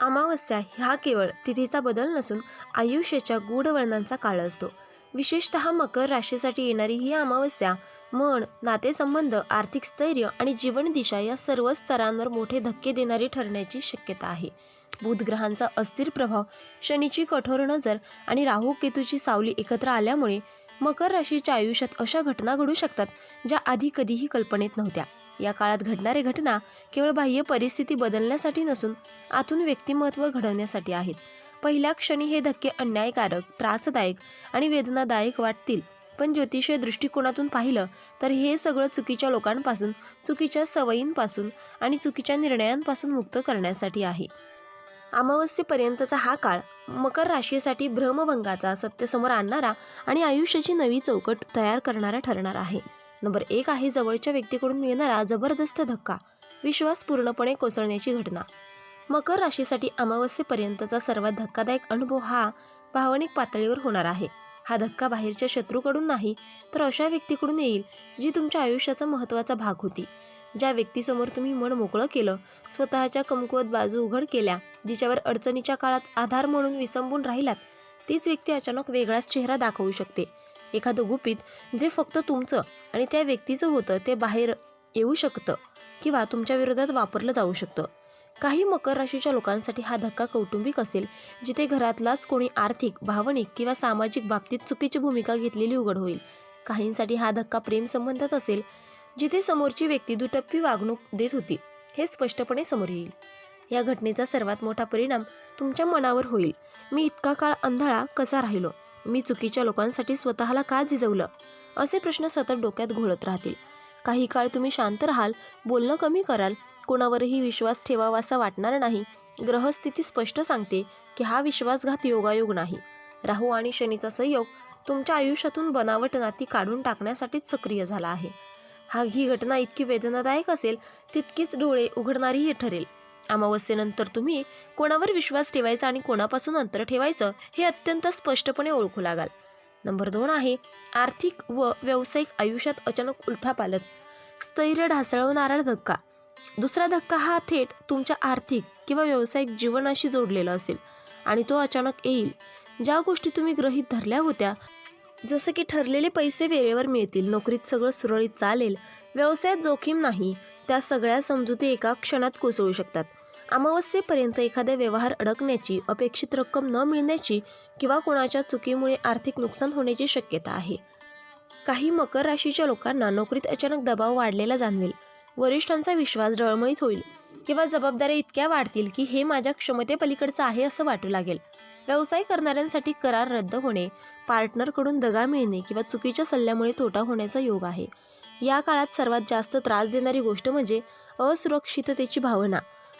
अमावस्या हा केवळ तिथीचा बदल नसून आयुष्याच्या गूढ वर्णांचा काळ असतो. विशेषतः मकर राशीसाठी येणारी ही अमावस्या मन नातेसंबंध आर्थिक स्थैर्य आणि जीवन दिशा या सर्व स्तरांवर मोठे धक्के देणारी ठरण्याची शक्यता आहे. बुधग्रहांचा अस्थिर प्रभाव शनीची कठोर नजर आणि राहू केतूची सावली एकत्र आल्यामुळे मकर राशीच्या आयुष्यात अशा घटना घडू शकतात ज्या आधी कधीही कल्पनेत नव्हत्या. या काळात घडणाऱ्या घटना केवळ बाह्य परिस्थिती बदलण्यासाठी नसून आतून व्यक्तिमत्व घडवण्यासाठी आहेत. पहिल्या क्षणी हे धक्के अन्यायकारक त्रासदायक आणि वेदनादायक वाटतील. पण ज्योतिषीय दृष्टिकोनातून पाहिलं तर हे सगळं चुकीच्या लोकांपासून चुकीच्या सवयींपासून आणि चुकीच्या निर्णयांपासून मुक्त करण्यासाठी आहे. अमावस्येपर्यंतचा हा काळ मकर राशीसाठी भ्रमभंगाचा सत्यसमोर आणणारा आणि आयुष्याची नवी चौकट तयार करणारा ठरणार आहे. नंबर एक आहे जवळच्या व्यक्तीकडून मिळणारा जबरदस्त धक्का विश्वास पूर्णपणे कोसळण्याची घटना. मकर राशीसाठी अमावस्येपर्यंतचा सर्वात धक्कादायक अनुभव हा भावनिक पातळीवर होणार आहे. हा धक्का बाहेरच्या शत्रूकडून नाही तर अशा व्यक्तीकडून येईल जी तुमच्या आयुष्याचा महत्त्वाचा भाग होती. ज्या व्यक्तीसमोर तुम्ही मन मोकळं केलं स्वतःच्या कमकुवत बाजू उघड केल्या जिच्यावर अडचणीच्या काळात आधार म्हणून विसंबून राहिलात तीच व्यक्ती अचानक वेगळाच चेहरा दाखवू शकते. एखादं गुपित जे फक्त तुमचं आणि त्या व्यक्तीचं होतं ते बाहेर येऊ शकतं किंवा तुमच्या विरोधात वापरलं जाऊ शकतं. काही मकर राशीच्या लोकांसाठी हा धक्का कौटुंबिक असेल जिथे घरातलाच कोणी आर्थिक भावनिक किंवा सामाजिक बाबतीत चुकीची भूमिका घेतलेली उघड होईल. काहींसाठी हा धक्का प्रेमसंबंधात असेल जिथे समोरची व्यक्ती दुटप्पी वागणूक देत होती हे स्पष्टपणे समोर येईल. या घटनेचा सर्वात मोठा परिणाम तुमच्या मनावर होईल. मी इतका काळ अंधळा कसा राहिलो? मी चुकीच्या लोकांसाठी स्वतःला का झिजवलं? असे प्रश्न सतत डोक्यात घोळत राहतील. काही काळ तुम्ही शांत राहाल बोलणं कमी कराल कोणावरही विश्वास ठेवावासा वाटणार नाही. ग्रहस्थिती स्पष्ट सांगते की हा विश्वासघात योगायोग नाही. राहू आणि शनीचा संयोग तुमच्या आयुष्यातून बनावट नाती काढून टाकण्यासाठीच सक्रिय झाला आहे. हा ही घटना इतकी वेदनादायक असेल तितकीच डोळे उघडणारीही ठरेल. अमावस्येनंतर तुम्ही कोणावर विश्वास ठेवायचा आणि कोणापासून अंतर ठेवायचं हे अत्यंत स्पष्टपणे ओळखू लागाल. नंबर दोन आहे आर्थिक व व्यावसायिक आयुष्यात अचानक उलथापालत स्थैर्य ढासळवणारा धक्का. दुसरा धक्का हा थेट तुमच्या आर्थिक किंवा व्यावसायिक जीवनाशी जोडलेला असेल आणि तो अचानक येईल. ज्या गोष्टी तुम्ही गृहीत धरल्या होत्या जसं की ठरलेले पैसे वेळेवर मिळतील नोकरीत सगळं सुरळीत चालेल व्यवसायात जोखीम नाही त्या सगळ्या समजुती एका क्षणात कोसळू शकतात. अमावस्येपर्यंत एखादा व्यवहार अडकण्याची अपेक्षित रक्कम न मिळण्याची किंवा कोणाच्या चुकीमुळे आर्थिक नुकसान होण्याची शक्यता आहे. काही मकर राशीच्या लोकांना नोकरीत अचानक दबाव वाढलेला जाणवेल. वरिष्ठांचा विश्वास डळमळीत होईल किंवा जबाबदाऱ्या इतक्या वाढतील की हे माझ्या क्षमतेपलीकडचं आहे असं वाटू लागेल. व्यवसाय करणाऱ्यांसाठी करार रद्द होणे पार्टनरकडून दगा मिळणे किंवा चुकीच्या सल्ल्यामुळे तोटा होण्याचा योग आहे. या काळात सर्वात जास्त त्रास देणारी गोष्ट म्हणजे असुरक्षिततेची भावना.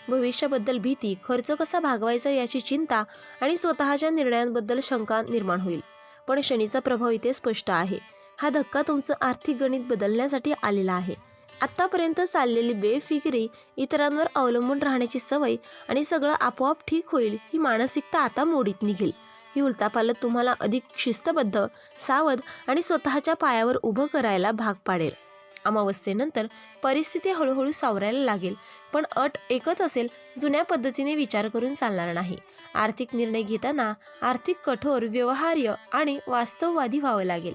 भविष्याबद्दल भीती खर्च कसा भागवायचा याची चिंता आणि स्वतःच्या निर्णयांबद्दल शंका निर्माण होईल. पण शनीचा प्रभाव इथे स्पष्ट आहे. हा धक्का तुमचं आर्थिक गणित बदलण्यासाठी आलेला आहे. आत्तापर्यंत चाललेली बेफिकिरी इतरांवर अवलंबून राहण्याची सवय आणि सगळं आपोआप ठीक होईल ही मानसिकता आता मोडीत निघेल. ही उलतापालत तुम्हाला अधिक शिस्तबद्ध सावध आणि स्वतःच्या पायावर उभं करायला भाग पाडेल. अमावस्येनंतर परिस्थिती हळूहळू सावरायला लागेल. पण अट एकच असेल जुन्या पद्धतीने विचार करून चालणार नाही. आर्थिक निर्णय घेताना आर्थिक कठोर व्यवहार्य आणि वास्तववादी व्हावं लागेल.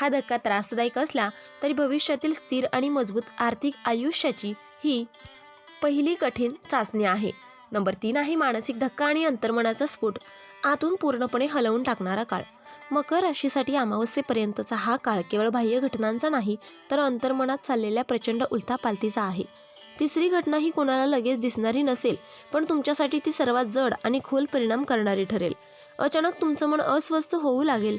हा धक्का त्रासदायक असला तरी भविष्यातील स्थिर आणि मजबूत आर्थिक आयुष्याची ही पहिली कठीण चाचणी आहे. नंबर तीन आहे मानसिक धक्का आणि अंतर्मनाचा स्फोट. आतून पूर्णपणे हलवून टाकणारा काळ. मकर राशीसाठी अमावस्येपर्यंतचा हा काळ केवळ बाह्य घटनांचा नाही तर अंतर्मनात चाललेल्या प्रचंड उलथापालथीचा आहे. तिसरी घटना ही कोणाला लगेच दिसणारी नसेल पण तुमच्यासाठी ती सर्वात जड आणि खोल परिणाम करणारी ठरेल. अचानक तुमचं मन अस्वस्थ होऊ लागेल.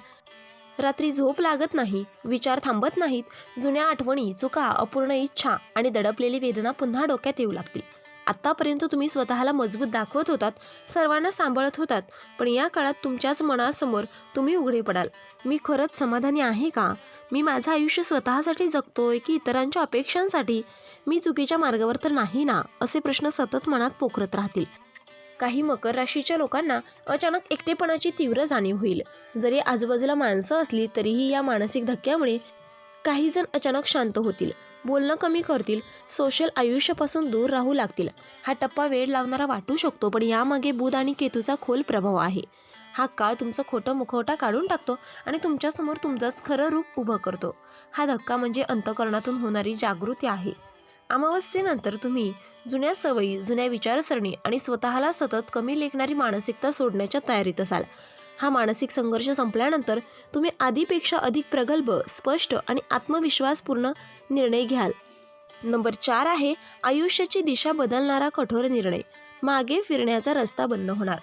रात्री झोप लागत नाही विचार थांबत नाहीत जुन्या आठवणी चुका अपूर्ण इच्छा आणि दडपलेली वेदना पुन्हा डोक्यात येऊ लागतील. आत्तापर्यंत तुम्ही स्वतःला मजबूत दाखवत होतात सर्वांना सांभाळत होतात पण या काळात तुमच्याच मनासमोर तुम्ही उघडे पडाल. मी खरंच समाधानी आहे का? मी माझं आयुष्य स्वतःसाठी जगतोय की इतरांच्या अपेक्षांसाठी? मी चुकीच्या मार्गावर तर नाही ना असे प्रश्न सतत मनात पोखरत राहतील. काही मकर राशीच्या लोकांना अचानक एकटेपणाची तीव्र जाणीव होईल. जरी आजूबाजूला माणसं असली तरीही या मानसिक धक्क्यामुळे काही जण अचानक शांत होतील. बोलणं कमी करतील. सोशल आयुष्यापासून दूर राहू लागतील. हा टप्पा वेळ लावणारा वाटू शकतो पण यामागे बुध आणि केतूचा खोल प्रभाव आहे. हा काळ तुमचं खोटं मुखवटा काढून टाकतो आणि तुमच्यासमोर तुमचंच खरं रूप उभं करतो. हा धक्का म्हणजे अंतकरणातून होणारी जागृती आहे. अमावस्येनंतर तुम्ही जुन्या सवयी जुन्या विचारसरणी आणि स्वतःला सतत कमी लेखणारी मानसिकता सोडण्याच्या तयारीत असाल. हा मानसिक संघर्ष संपल्यानंतर तुम्ही आधीपेक्षा अधिक प्रगल्भ स्पष्ट आणि आत्मविश्वासपूर्ण निर्णय घ्याल. नंबर चार आहे आयुष्याची दिशा बदलणारा कठोर निर्णय. मागे फिरण्याचा रस्ता बंद होणार.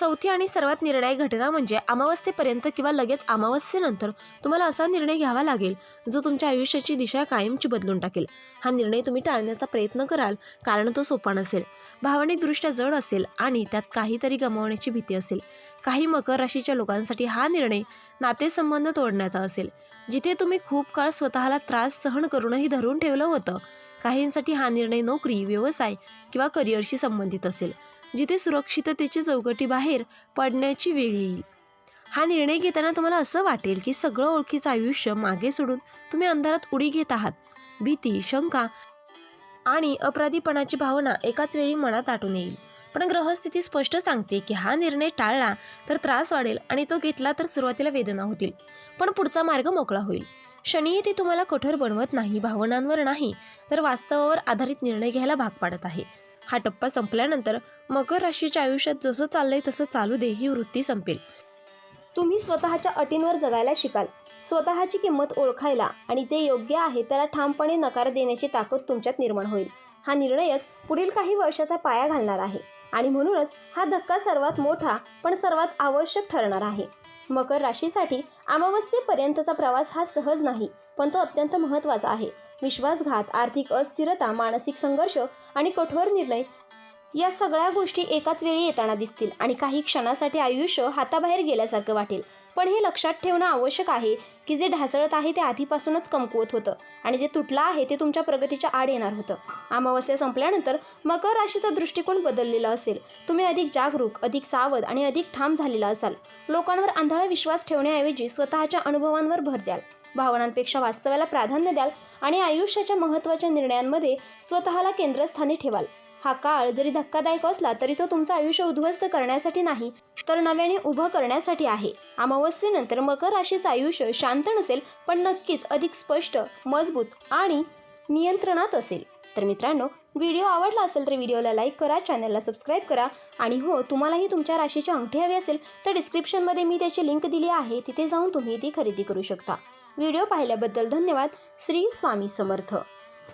चौथी आणि सर्वात निर्णायक घटना म्हणजे अमावस्येपर्यंत किंवा लगेच अमावस्येनंतर तुम्हाला असा निर्णय घ्यावा लागेल जो तुमच्या आयुष्याची दिशा कायमची बदलून टाकेल. हा निर्णय तुम्ही टाळण्याचा प्रयत्न कराल कारण तो सोपा नसेल. भावनिकदृष्ट्या जड असेल आणि त्यात काहीतरी गमावण्याची भीती असेल. काही मकर राशीच्या लोकांसाठी हा निर्णय नातेसंबंध तोडण्याचा असेल. जिथे तुम्ही खूप काळ स्वतःला त्रास सहन करूनही धरून ठेवलं होतं काहींसाठी हा निर्णय नोकरी व्यवसाय किंवा करिअरशी संबंधित असेल. जिथे सुरक्षिततेची चौकटी बाहेर पडण्याची वेळ येईल. हा निर्णय घेताना तुम्हाला असं वाटेल की सगळं ओळखीचं आयुष्य मागे सोडून तुम्ही अंधारात उडी घेत आहात. भीती शंका आणि अपराधीपणाची भावना एकाच वेळी मनात आटून येईल. पण ग्रहस्थिती स्पष्ट सांगते की हा निर्णय टाळला तर त्रास वाढेल आणि तो घेतला तर सुरुवातीला वेदना होतील. पण पुढचा मार्ग मोकळा होईल. शनी ते तुम्हाला कठोर बनवत नाही भावनांवर नाही तर वास्तवावर आधारित निर्णय घ्यायला भाग पाडत आहे. हा टप्पा संपल्यानंतर मकर राशीच्या आयुष्यात जसं चाललंय तसं चालू दे ही वृत्ती संपेल. तुम्ही स्वतःच्या अटींवर जगायला शिकाल. स्वतःची किंमत ओळखायला आणि जे योग्य आहे त्याला ठामपणे नकार देण्याची ताकद तुमच्यात निर्माण होईल. हा निर्णयच पुढील काही वर्षाचा पाया घालणार आहे. आणि म्हणूनच हा धक्का सर्वात मोठा पण सर्वात आवश्यक ठरणार आहे. मकर राशीसाठी अमावस्येपर्यंतचा प्रवास हा सहज नाही पण तो अत्यंत महत्त्वाचा आहे. विश्वासघात आर्थिक अस्थिरता मानसिक संघर्ष आणि कठोर निर्णय या सगळ्या गोष्टी एकाच वेळी येताना दिसतील आणि काही क्षणासाठी आयुष्य हाताबाहेर गेल्यासारखं वाटेल. पण हे लक्षात ठेवणं आवश्यक आहे की जे ढासळत आहे ते आधीपासूनच कमकुवत होतं आणि जे तुटलं आहे ते तुमच्या प्रगतीच्या आड येणार होतं. अमावस्या संपल्यानंतर मकर राशीचा दृष्टिकोन बदललेला असेल. तुम्ही अधिक जागरूक अधिक सावध आणि अधिक ठाम झालेला असाल. लोकांवर आंधळा विश्वास ठेवण्याऐवजी स्वतःच्या अनुभवांवर भर द्याल. भावनांपेक्षा वास्तवाला प्राधान्य द्याल आणि आयुष्याच्या महत्त्वाच्या निर्णयांमध्ये स्वतःला केंद्रस्थानी ठेवाल. हा काळ जरी धक्कादायक असला तरी तो तुमचं आयुष्य उद्ध्वस्त करण्यासाठी नाही तर नव्याने उभं करण्यासाठी आहे. अमावस्येनंतर मकर राशीचं आयुष्य शांत नसेल पण नक्कीच अधिक स्पष्ट मजबूत आणि नियंत्रणात असेल. तर मित्रांनो व्हिडिओ आवडला असेल तर व्हिडिओला लाईक करा चॅनलला सबस्क्राईब करा आणि हो तुम्हालाही तुमच्या राशीची अंगठी हवी असेल तर डिस्क्रिप्शनमध्ये मी त्याची लिंक दिली आहे तिथे जाऊन तुम्ही ती खरेदी करू शकता. व्हिडिओ पाहिल्याबद्दल धन्यवाद. श्री स्वामी समर्थ.